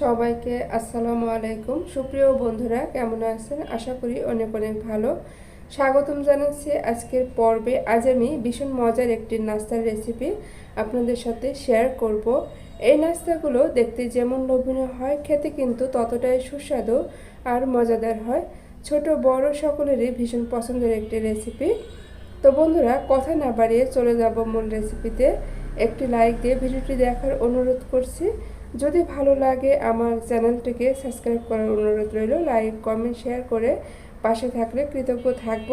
সবাইকে আসসালামু আলাইকুম। সুপ্রিয় বন্ধুরা, কেমন আছেন? আশা করি অনেক অনেক ভালো। স্বাগতম জানাচ্ছি আজকের পর্বে। আজ আমি ভীষণ মজার একটি নাস্তার রেসিপি আপনাদের সাথে শেয়ার করব। এই নাস্তাগুলো দেখতে যেমন লোভনীয় হয়, খেতে কিন্তু ততটাই সুস্বাদু আর মজাদার হয়। ছোট, বড় সকলেরই ভীষণ পছন্দের একটি রেসিপি তো বন্ধুরা, কথা না বাড়িয়ে চলে যাব মূল রেসিপিতে একটি লাইক দিয়ে ভিডিওটি দেখার অনুরোধ করছি। যদি ভালো লাগে আমার চ্যানেলটিকে সাবস্ক্রাইব করার অনুরোধ রইল, লাইক, কমেন্ট, শেয়ার করে পাশে থাকলে কৃতজ্ঞ থাকব।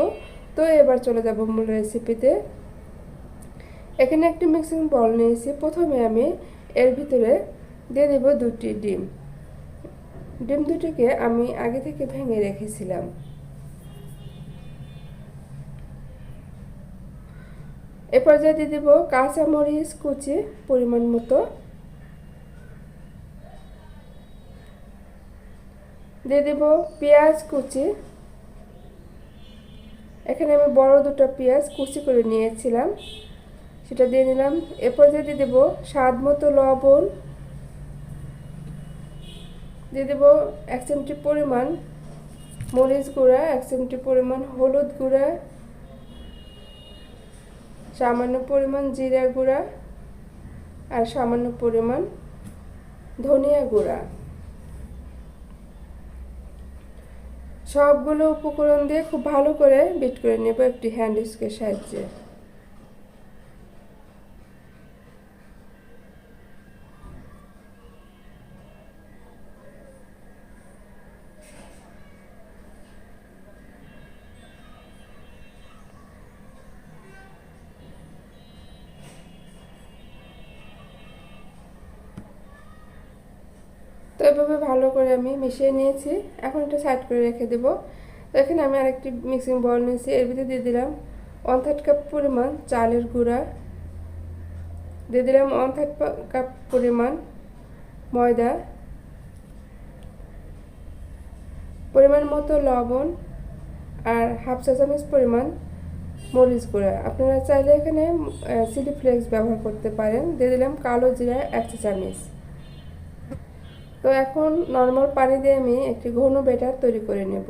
তো এবার চলে যাব মূল রেসিপিতে এখানে একটি মিক্সিং বল নিয়েছি। প্রথমে আমি এর ভিতরে দিয়ে দেব দুটি ডিম। ডিম দুটিকে আমি আগে থেকে ভেঙে রেখেছিলাম। এ পর্যায়ে দিয়ে দেবো কাঁচামরিচ কুচি পরিমাণ মতো। দিয়ে দেব পেঁয়াজ কুচি। এখানে আমি বড় দুটো পেঁয়াজ কুচি করে নিয়েছিলাম। সেটা দিয়ে নিলাম। এরপর দিয়ে দিয়ে দেবো স্বাদ মতো লবণ। দিয়ে দেবো এক চিমটি পরিমাণ মরিচ গুঁড়া, এক চিমটি পরিমাণ হলুদ গুঁড়া, সামান্য পরিমাণ জিরা গুঁড়া আর সামান্য পরিমাণ ধনিয়া গুঁড়া। সবগুলো উপকরণ দিয়ে খুব ভালো করে বিট করে নেব একটি হ্যান্ড স্কের সাহায্যে। তো এভাবে ভালো করে আমি মিশিয়ে নিয়েছি। এখন এটা সাইড করে রেখে দেব। তো এখানে আমি আরেকটি মিক্সিং বল নিয়েছি। এর ভিতরে দিয়ে দিলাম ওয়ান থার্ড কাপ পরিমাণ চালের গুঁড়া। দিয়ে দিলাম ওয়ান থার্ড কাপ পরিমাণ ময়দা। পরিমাণ মতো লবণ আর হাফ চা চামচ পরিমাণ মরিচ গুঁড়া। আপনারা চাইলে এখানে চিলি ফ্লেক্স ব্যবহার করতে পারেন। দিয়ে দিলাম কালো জিরা এক চা চামচ তো এখন নর্মাল পানি দিয়ে আমি একটি ঘন ব্যাটার তৈরি করে নেব।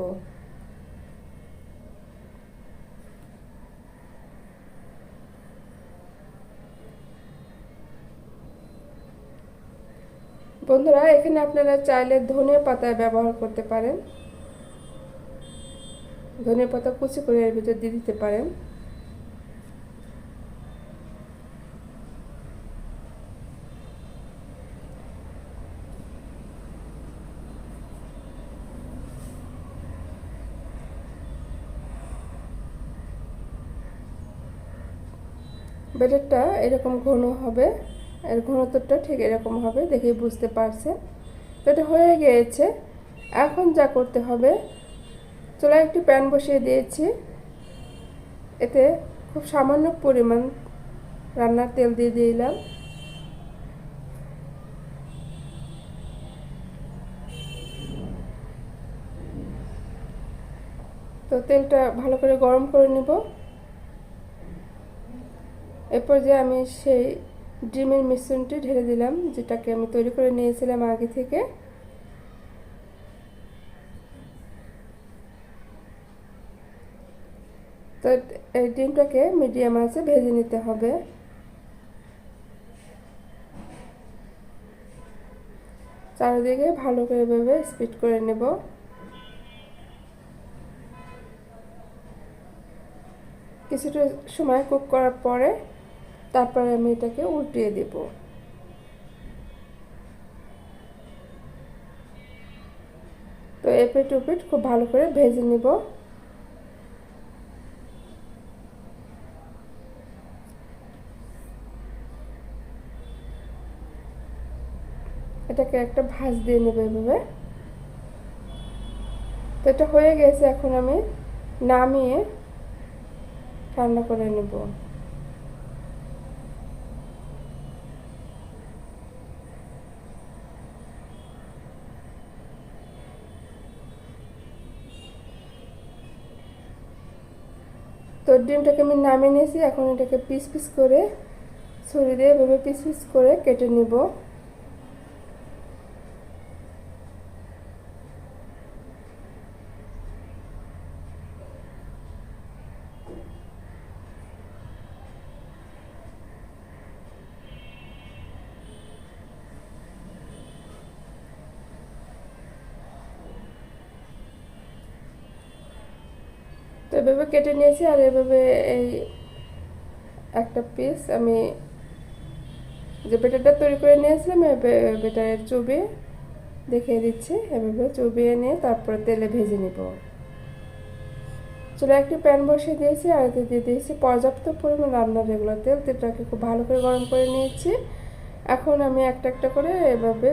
বন্ধুরা, এখানে আপনারা চাইলে ধনে পাতা ব্যবহার করতে পারেন। ধনে পাতা কুচি করে এর ভিতর দিয়ে দিতে পারেন। ব্যাটারটা এরকম ঘন হবে, এর ঘনত্বটা ঠিক এরকম হবে দেখেই বুঝতে পারছে তো এটা হয়ে গিয়েছে। এখন যা করতে হবে, চুলায় একটি প্যান বসিয়ে দিয়েছি। এতে খুব সামান্য পরিমাণ রান্নার তেল দিয়ে দিলাম। তো তেলটা ভালো করে গরম করে নেব। এরপর যে আমি সেই ডিমের মিশ্রণটি ঢেলে দিলাম, যেটাকে আমি তৈরি করে নিয়েছিলাম আগে থেকে। তো এই ডিমটাকে মিডিয়াম আছে ভেজে নিতে হবে। চারিদিকে ভালো করে ভেবে স্পিড করে নেব। কিছুটা সময় কুক করার পরে তারপরে আমি এটাকে উল্টিয়ে দেব। তো এপিট উপিট খুব ভালো করে ভেজে নিব। এটাকে একটা ভাজ দিয়ে নেবে এভাবে। তো এটা হয়ে গেছে, এখন আমি নামিয়ে ঠান্ডা করে নেব। তো ডিমটাকে আমি নামিয়ে নিয়েছি, এখন এটাকে পিস পিস করে ছুরি দিয়ে এভাবে পিস পিস করে কেটে নিব। এভাবে কেটে নিয়েছি আর এভাবে এই একটা পিস আমি যে বেটারটা তৈরি করে নিয়েছিলাম বেটারের চুবিয়ে দেখিয়ে দিচ্ছি। এভাবে চুবিয়ে নিয়ে তারপরে তেলে ভেজে নিব। চুলে একটি প্যান বসিয়ে দিয়েছি আর এতে দিয়ে দিয়েছি পর্যাপ্ত পরিমাণ রান্নার রেগুলার তেল। তেলটাকে খুব ভালো করে গরম করে নিয়েছি। এখন আমি একটা একটা করে এভাবে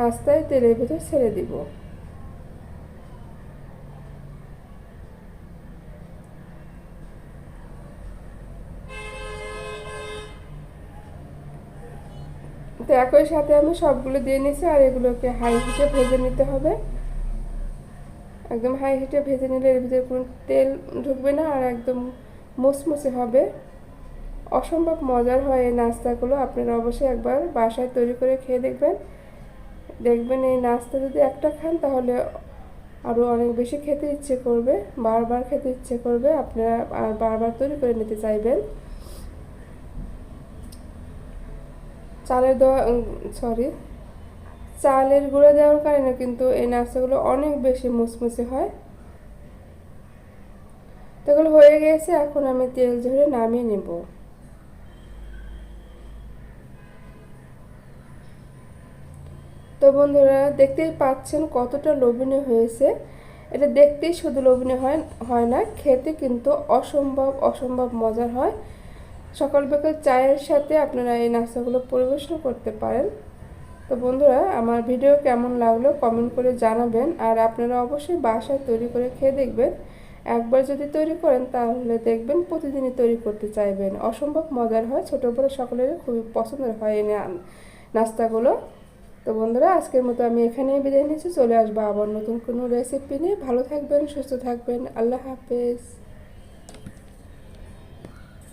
রাস্তায় তেলের ভিতর ছেড়ে দিব। একই সাথে আমি সবগুলো দিয়ে নিয়েছি আর এগুলোকে হাই হিটে ভেজে নিতে হবে। একদম হাই হিটে ভেজে নিলে এর ভিতরে কোনো তেল ঢুকবে না আর একদম মুসমুসে হবে। অসম্ভব মজার হয় এই নাস্তাগুলো, আপনারা অবশ্যই একবার বাসায় তৈরি করে খেয়ে দেখবেন। দেখবেন এই নাস্তা যদি একটা খান তাহলে আরও অনেক বেশি খেতে ইচ্ছে করবে, বারবার খেতে ইচ্ছে করবে, আপনারা আর বারবার তৈরি করে নিতে চাইবেন। চালের দেওয়া সরি চালের গুঁড়ো দেওয়ার কারণে কিন্তু এই নাস্তাগুলো অনেক বেশি মুসমুসে হয়। তো হয়ে গেছে, এখন আমি তেল ঝরে নামিয়ে নেব। তো বন্ধুরা, দেখতেই পাচ্ছেন কতটা লোভনীয় হয়েছে। এটা দেখতেই শুধু লোভনীয় হয় হয় না, খেতে কিন্তু অসম্ভব অসম্ভব মজার হয়। সকাল বিকাল চায়ের সাথে আপনারা এই নাস্তাগুলো পরিবেশন করতে পারেন। তো বন্ধুরা, আমার ভিডিও কেমন লাগল কমেন্ট করে জানাবেন। আর আপনারা অবশ্যই বাসায় তৈরি করে খেয়ে দেখবেন। একবার যদি তৈরি করেন, তাহলে দেখবেন প্রতিদিনই তৈরি করতে চাইবেন। অসম্ভব মজার হয়, ছোটো বড়ো সকলের খুবই পছন্দের হয় এই নাস্তাগুলো। তো বন্ধুরা, আজকের মতো আমি এখানেই বিদায় নিচ্ছি। চলে আসব আবার নতুন কোনো রেসিপি নিয়ে। ভালো থাকবেন, সুস্থ থাকবেন। আল্লাহ হাফেজ।